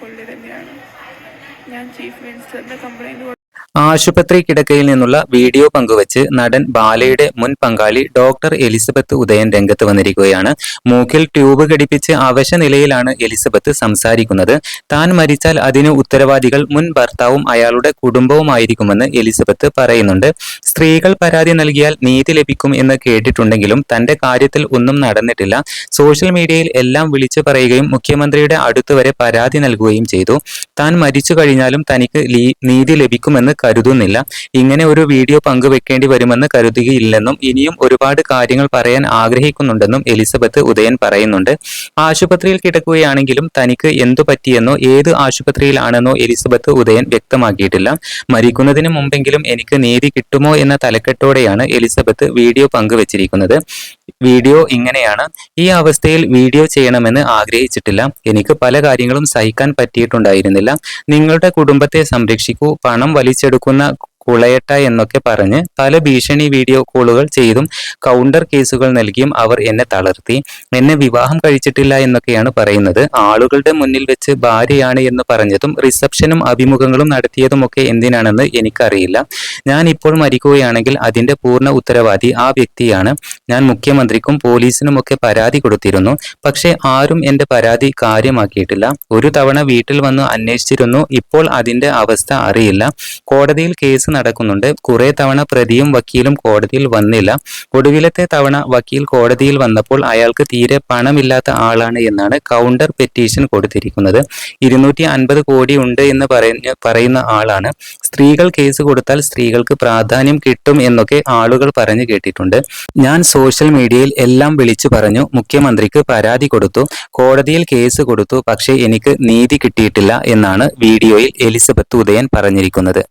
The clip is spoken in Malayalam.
പുള്ളി തന്നെയാണ് ഞാൻ ചീഫ് മിനിസ്റ്ററിന്റെ കംപ്ലൈന്റ് ആശുപത്രി കിടക്കയിൽ നിന്നുള്ള വീഡിയോ പങ്കുവച്ച് നടൻ ബാലയുടെ മുൻ പങ്കാളി ഡോക്ടർ എലിസബത്ത് ഉദയൻ രംഗത്ത് വന്നിരിക്കുകയാണ്. മൂക്കിൽ ട്യൂബ് ഘടിപ്പിച്ച് അവശ നിലയിലാണ് എലിസബത്ത് സംസാരിക്കുന്നത്. താൻ മരിച്ചാൽ അതിന് ഉത്തരവാദികൾ മുൻ ഭർത്താവും അയാളുടെ കുടുംബവുമായിരിക്കുമെന്ന് എലിസബത്ത് പറയുന്നുണ്ട്. സ്ത്രീകൾ പരാതി നൽകിയാൽ നീതി ലഭിക്കും എന്ന് കേട്ടിട്ടുണ്ടെങ്കിലും തന്റെ കാര്യത്തിൽ ഒന്നും നടന്നിട്ടില്ല. സോഷ്യൽ മീഡിയയിൽ എല്ലാം വിളിച്ചു പറയുകയും മുഖ്യമന്ത്രിയുടെ അടുത്തുവരെ പരാതി നൽകുകയും ചെയ്തു. താൻ മരിച്ചു കഴിഞ്ഞാലും തനിക്ക് നീതി ലഭിക്കുമെന്ന് കരുതുന്നില്ല. ഇങ്ങനെ ഒരു വീഡിയോ പങ്കുവെക്കേണ്ടി വരുമെന്ന് കരുതുകയില്ലെന്നും ഇനിയും ഒരുപാട് കാര്യങ്ങൾ പറയാൻ ആഗ്രഹിക്കുന്നുണ്ടെന്നും എലിസബത്ത് ഉദയൻ പറയുന്നുണ്ട്. ആശുപത്രിയിൽ കിടക്കുകയാണെങ്കിലും തനിക്ക് എന്തു പറ്റിയെന്നോ ഏത് ആശുപത്രിയിലാണെന്നോ എലിസബത്ത് ഉദയൻ വ്യക്തമാക്കിയിട്ടില്ല. മരിക്കുന്നതിന് മുമ്പെങ്കിലും എനിക്ക് നീതി കിട്ടുമോ എന്ന തലക്കെട്ടോടെയാണ് എലിസബത്ത് വീഡിയോ പങ്കുവച്ചിരിക്കുന്നത്. വീഡിയോ ഇങ്ങനെയാണ്. ഈ അവസ്ഥയിൽ വീഡിയോ ചെയ്യണമെന്ന് ആഗ്രഹിച്ചിട്ടില്ല. എനിക്ക് പല കാര്യങ്ങളും സഹിക്കാൻ പറ്റിയിട്ടുണ്ടായിരുന്നില്ല. നിങ്ങളുടെ കുടുംബത്തെ സംരക്ഷിക്കൂ. പണം ખેડૂતોના കുളയട്ട എന്നൊക്കെ പറഞ്ഞ് പല ഭീഷണി വീഡിയോ കോളുകൾ ചെയ്തും കൗണ്ടർ കേസുകൾ നൽകിയും അവർ എന്നെ തളർത്തി. എന്നെ വിവാഹം കഴിച്ചിട്ടില്ല എന്നൊക്കെയാണ് പറയുന്നത്. ആളുകളുടെ മുന്നിൽ വെച്ച് ഭാര്യയാണ് എന്ന് പറഞ്ഞതും റിസപ്ഷനും അഭിമുഖങ്ങളും നടത്തിയതുമൊക്കെ എന്തിനാണെന്ന് എനിക്കറിയില്ല. ഞാൻ ഇപ്പോൾ മരിക്കുകയാണെങ്കിൽ അതിന്റെ പൂർണ ഉത്തരവാദി ആ വ്യക്തിയാണ്. ഞാൻ മുഖ്യമന്ത്രിക്കും പോലീസിനുമൊക്കെ പരാതി കൊടുത്തിരുന്നു. പക്ഷേ ആരും എന്റെ പരാതി കാര്യമാക്കിയിട്ടില്ല. ഒരു തവണ വീട്ടിൽ വന്ന് അന്വേഷിച്ചിരുന്നു. ഇപ്പോൾ അതിന്റെ അവസ്ഥ അറിയില്ല. കോടതിയിൽ കേസ് നടക്കുന്നുണ്ട്. കുറെ തവണ പ്രതിയും വക്കീലും കോടതിയിൽ വന്നില്ല. ഒടുവിലത്തെ തവണ വക്കീൽ കോടതിയിൽ വന്നപ്പോൾ അയാൾക്ക് തീരെ പണമില്ലാത്ത ആളാണ് എന്നാണ് കൗണ്ടർ പെറ്റീഷൻ കൊടുത്തിരിക്കുന്നത്. ഇരുന്നൂറ്റി അൻപത് കോടി ഉണ്ട് എന്ന് പറയുന്ന പറയുന്ന ആളാണ്. സ്ത്രീകൾ കേസ് കൊടുത്താൽ സ്ത്രീകൾക്ക് പ്രാധാന്യം കിട്ടും എന്നൊക്കെ ആളുകൾ പറഞ്ഞു കേട്ടിട്ടുണ്ട്. ഞാൻ സോഷ്യൽ മീഡിയയിൽ എല്ലാം വിളിച്ചു പറഞ്ഞു. മുഖ്യമന്ത്രിക്ക് പരാതി കൊടുത്തു. കോടതിയിൽ കേസ് കൊടുത്തു. പക്ഷേ എനിക്ക് നീതി കിട്ടിയിട്ടില്ല എന്നാണ് വീഡിയോയിൽ എലിസബത്ത് ഉദയൻ പറഞ്ഞിരിക്കുന്നത്.